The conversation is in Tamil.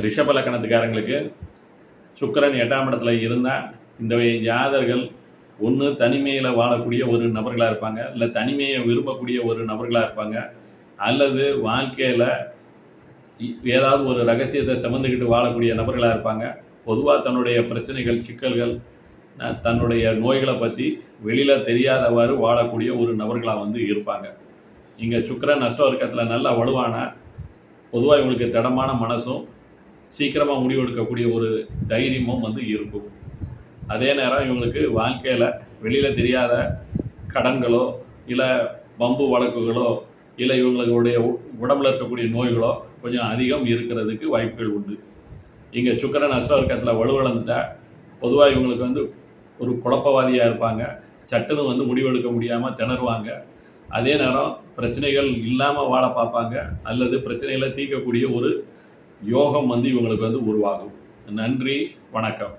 ரிஷப லக்கணத்துக்காரங்களுக்கு சுக்கரன் எட்டாம் இடத்துல இருந்தால் இந்த ஜாதர்கள் ஒன்று தனிமையில் வாழக்கூடிய ஒரு நபர்களாக இருப்பாங்க இல்லை தனிமையை விரும்பக்கூடிய ஒரு நபர்களாக இருப்பாங்க அல்லது வாழ்க்கையில் ஏதாவது ஒரு ரகசியத்தை சுமந்துக்கிட்டு வாழக்கூடிய நபர்களாக இருப்பாங்க. பொதுவாக தன்னுடைய பிரச்சனைகள் சிக்கல்கள் தன்னுடைய நோய்களை பற்றி வெளியில் தெரியாதவாறு வாழக்கூடிய ஒரு நபர்களாக வந்து இருப்பாங்க. இங்கே சுக்கிரன் நஷ்ட வர்க்கத்தில் நல்லா வலுவான பொதுவாக இவங்களுக்கு திடமான மனசும் சீக்கிரமாக முடிவெடுக்கக்கூடிய ஒரு தைரியமும் வந்து இருக்கும். அதே நேரம் இவங்களுக்கு வாழ்க்கையில் வெளியில் தெரியாத கடன்களோ இல்லை பம்பு வழக்குகளோ இல்லை இவங்களுடைய உ- உடம்புல இருக்கக்கூடிய நோய்களோ கொஞ்சம் அதிகம் இருக்கிறதுக்கு வாய்ப்புகள் உண்டு. இங்கே சுக்கரன் அஷ்டவர்க்கத்தில் வலுவிழந்துட்டால் பொதுவாக இவங்களுக்கு வந்து ஒரு குழப்பவாதியாக இருப்பாங்க. சட்டுன்னு வந்து முடிவெடுக்க முடியாமல் திணறுவாங்க. அதே நேரம் பிரச்சனைகள் இல்லாமல் வாழ பார்ப்பாங்க. அல்லது பிரச்சனைகளை தீர்க்கக்கூடிய ஒரு யோகம் வந்து இவங்களுக்கு வந்து உருவாகும். நன்றி வணக்கம்.